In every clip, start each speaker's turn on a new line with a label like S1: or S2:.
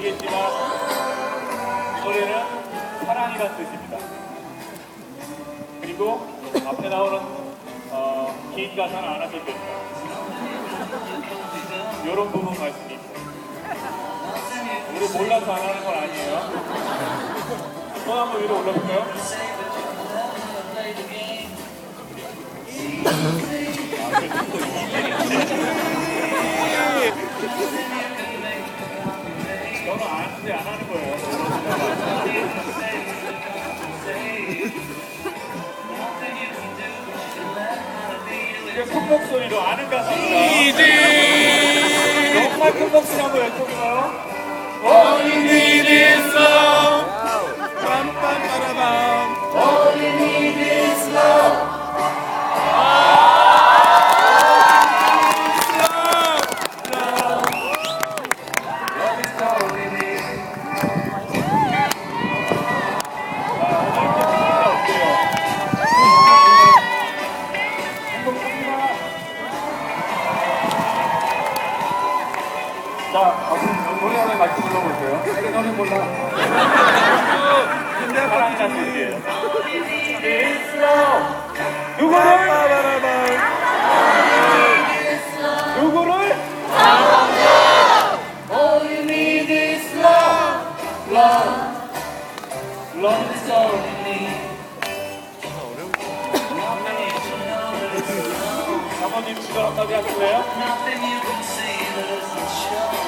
S1: 아시겠지만 이 노래는 사랑이란 뜻입니다. 그리고 앞에 나오는 어, 긴 가사는 안 하셔도 됩니다. 이런 부분 말씀드립니다. 우리 몰라서 안 하는 건 아니에요. 손 한번 위로 올려볼까요? 아, 아는데 안 하는 거예요. 이제 큰 목소리로 아는 가사입니다. 정말 큰 목소리 한번 외쳐볼까요? 노래 몰라. 근데. 누구를? 누구를? All you need is love. Love. Love is all you need. 사모님 주저 한마디 하실래요?
S2: Nothing you can see that isn't shown.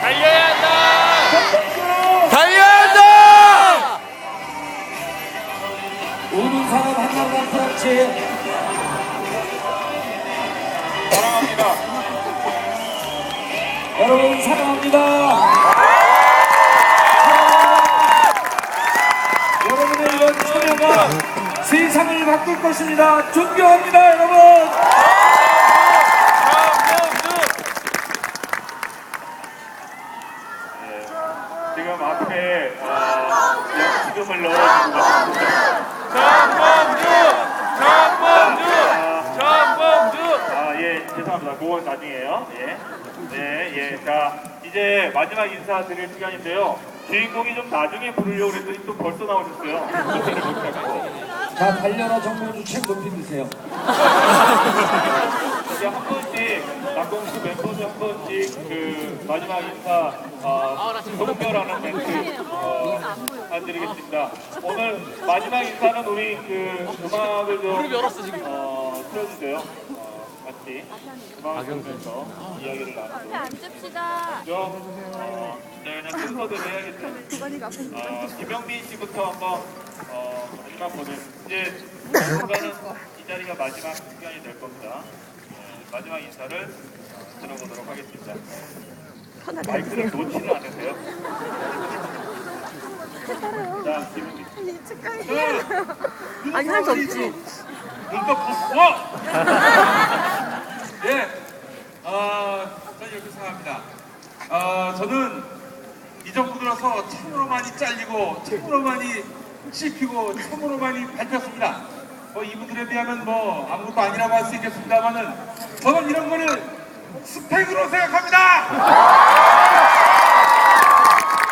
S3: 달려야 한다!
S4: 달려야 한다!
S3: 우는 사람 한명만 그렇지.
S1: 사랑합니다.
S3: 여러분 사랑합니다. 여러분의 이런 참여가 세상을 바꿀 것입니다. 존경합니다, 여러분.
S1: 네. 지금 앞에 어, 영수금을 넣어주고 계십니다.
S4: 정봉주! 정봉주! 정봉주!
S1: 아, 예, 죄송합니다. 그건 나중에요. 예. 네, 예. 자, 이제 마지막 인사 드릴 시간인데요. 주인공이 좀 나중에 부르려고 그랬더니 또 벌써 나오셨어요.
S3: 자, 달려라 정봉주 책 높이 드세요.
S1: 이제 한 번씩, 낙공수 멤버들 한 번씩 그 마지막 인사, 어, 동별하는 멘트, 어, 해드리겠습니다. 오늘 마지막 인사는 우리 그 음악을 좀, 어, 틀어주세요. 어, 같이. 음악을 들으면서 이야기를 나누고.
S5: 앉읍시다.
S1: 좀, 어, 네, 그냥 순서대로 해야겠죠. 어, 김영민 씨부터 한번, 어, 마지막 보내. 이제 뭔가는 이 자리가 마지막 시간이 될 겁니다. 네, 마지막 인사를 어, 들어보도록 하겠습니다. 마이크를 놓지는 않으세요. 자, 김영민 씨.
S5: 아니 할 수 없지.
S1: 눈썹 부어!
S6: 예, 어, 저는 이렇게 생각합니다. 어, 저는 이 정부 들어서 참으로 많이 잘리고, 참으로 많이 씹히고, 참으로 많이 밟혔습니다. 뭐 이분들에 비하면 뭐 아무것도 아니라고 할 수 있겠습니다만은 저는 이런 거를 스펙으로 생각합니다.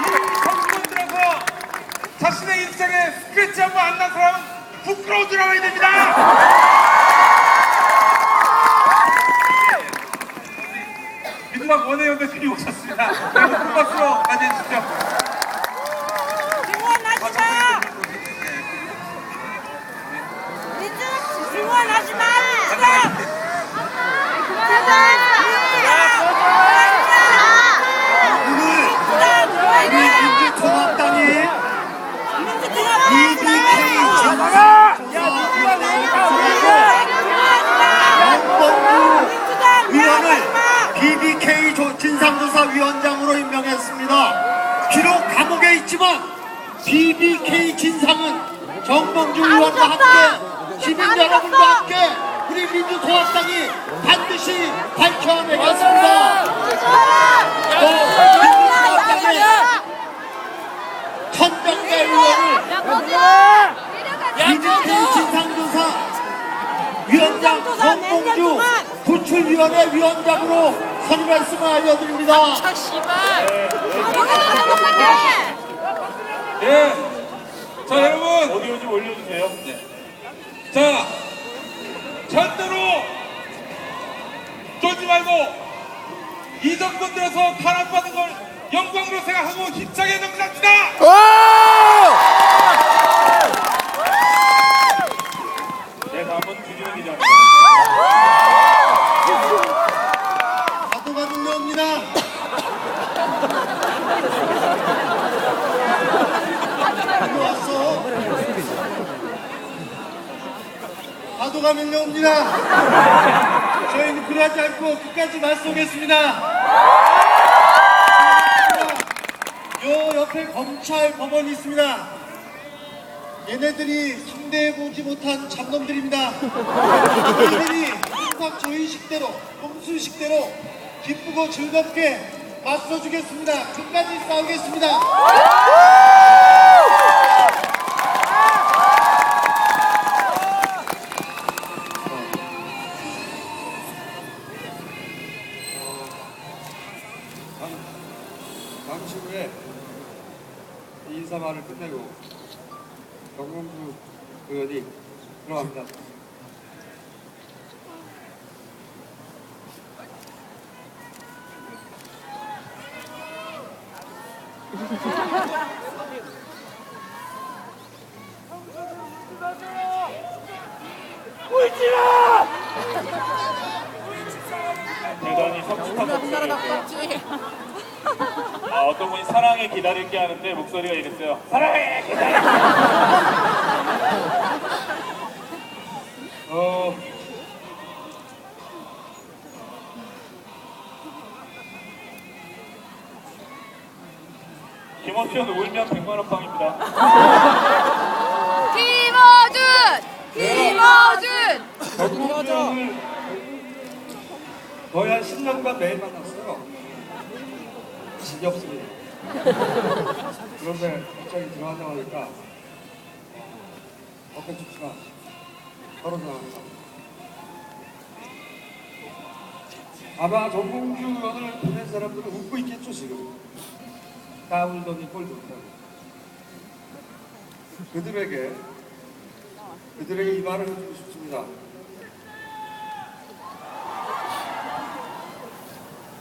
S6: 이 정부 들어서 자신의 인생에 스크래치 한 번 안 난 사람은 부끄러워 들어가야 됩니다. 민주당 원외연 대표님 오셨습니다. 여러분 큰 박수로 맞이해주십시오.
S5: 응원하시죠. 민주당 응원하지 마.
S7: 우리 민주통합당이 BBK 의원을 BBK 조- 진상조사위원장으로 임명했습니다. 비록 감옥에 있지만 BBK 진상은 정봉주 의원과 함께 시민 여러분과 함께 우리 민주통합당이 반드시 밝혀내겠습니다. 또 민주통합당의 천정배 의원을 BBK 진상조사 위원장 정봉주 구출위원회 위원장으로 선임했음을 알려드립니다.
S6: 예. 자, 여러분.
S1: 오디오 좀 올려주세요.
S6: 자, 절대로 쫄지 말고 이 정권 들어서 탄압받은 걸 영광으로 생각하고 힘차게 정리합시다.
S1: 네, 다음은 주진우 기자입니다.
S7: 파도가 밀려옵니다. 일로 왔어. 파도가 밀려옵니다. 저희는 그러지 않고 끝까지 맞서겠습니다. 요 옆에 검찰 법원이 있습니다. 얘네들이 상대해보지 못한 잡놈들입니다. 저희들이 항상 저희 식대로, 홍수식대로 기쁘고 즐겁게 맞서주겠습니다. 끝까지 싸우겠습니다.
S8: 후에 인사말을 끝내고 정봉주 의원이 들어갑니다.
S1: 대단히 성숙한 목소리였고요. 아, 어떤 분이 사랑에 기다릴게 하는데 목소리가 이랬어요. 사랑해 기다릴게. 어, 김원현 울면 100만 원 빵입니다.
S5: 김어준! 김어준!
S8: 의원을 거의 한 10년간 매일 만났어요. 지겹습니다. 그런데 갑자기 들어가자 하니까 어깨 춥지만 서로 생각합니다. 아마 정봉주 의원을 보낸 사람들은 웃고 있겠죠 지금. 다 울더니 꼴 좋다고. 그들에게 그들에게 이 말을 해주고 싶습니다.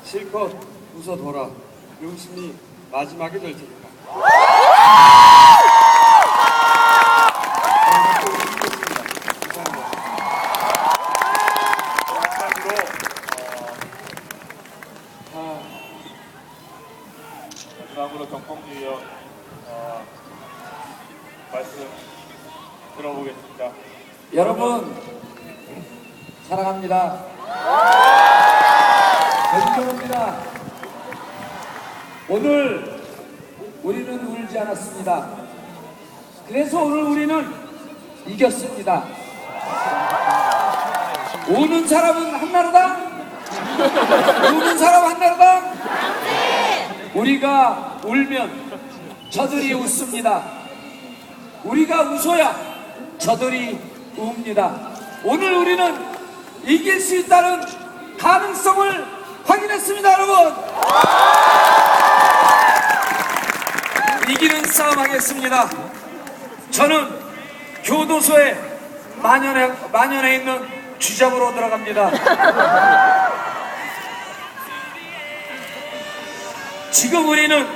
S8: 실컷 웃어둬라. 그 웃음이 마지막이 될 테니까. 저희가 또 웃겠습니다. 감사합니다.
S1: 마지막으로 어, 마지막으로 정봉주 의원 어, 말씀 들어보겠습니다.
S3: 여러분 사랑합니다. 존경합니다. 오늘 우리는 울지 않았습니다. 그래서 오늘 우리는 이겼습니다. 우는 사람은 한나라당, 우는 사람 한나라당. 우리가 울면 저들이 웃습니다. 우리가 웃어야 저들이 웁니다. 오늘 우리는 이길 수 있다는 가능성을 확인했습니다, 여러분. 이기는 싸움 하겠습니다. 저는 교도소에 만연해, 만연해 있는 주잡으로 들어갑니다. 지금 우리는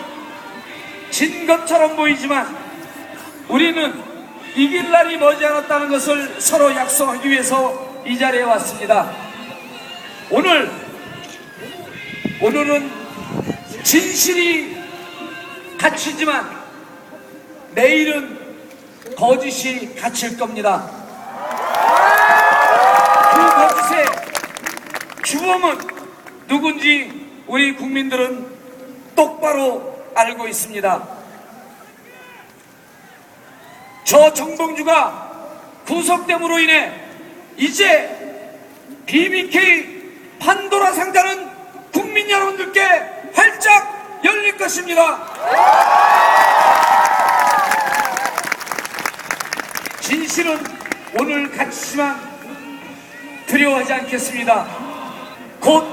S3: 진 것처럼 보이지만 우리는 이길 날이 머지않았다는 것을 서로 약속하기 위해서 이 자리에 왔습니다. 오늘 오늘은 진실이 갇히지만 내일은 거짓이 갇힐 겁니다. 그 거짓의 주범은 누군지 우리 국민들은 똑바로 알고 있습니다. 저 정봉주가 구속됨으로 인해 이제 BBK 판도라 상자는 국민 여러분들께 활짝 열릴 것입니다. 진실은 오늘 갇히지만 두려워하지 않겠습니다. 곧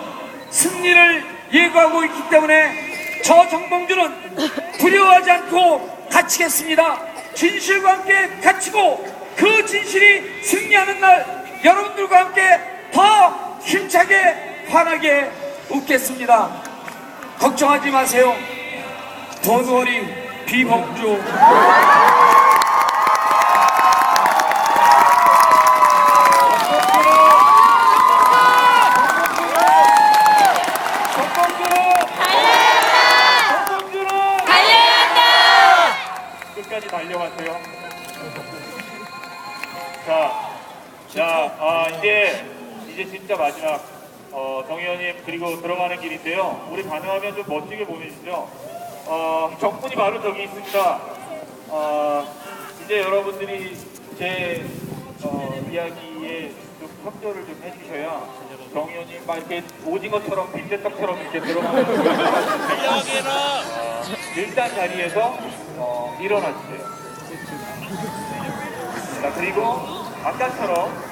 S3: 승리를 예고하고 있기 때문에 저 정봉주는 두려워하지 않고 갇히겠습니다. 진실과 함께 갇히고 그 진실이 승리하는 날 여러분들과 함께 더 힘차게 환하게 웃겠습니다. 걱정하지 마세요. 돈워리 비봉주
S1: 끝까지 달려가세요. 자, 자, 아, 이제, 이제 진짜 마지막, 우리 가능하면 좀 멋지게 보내주시죠. 어, 정문이 바로 저기 있습니다. 어, 이제 여러분들이 제, 어, 이야기에 좀 협조를 좀 해주셔야 정 의원님 막 이렇게 오징어처럼 빈대떡처럼 이렇게 들어가는 어, 일단 자리에서 어, 일어나주세요. 자, 그리고 아까처럼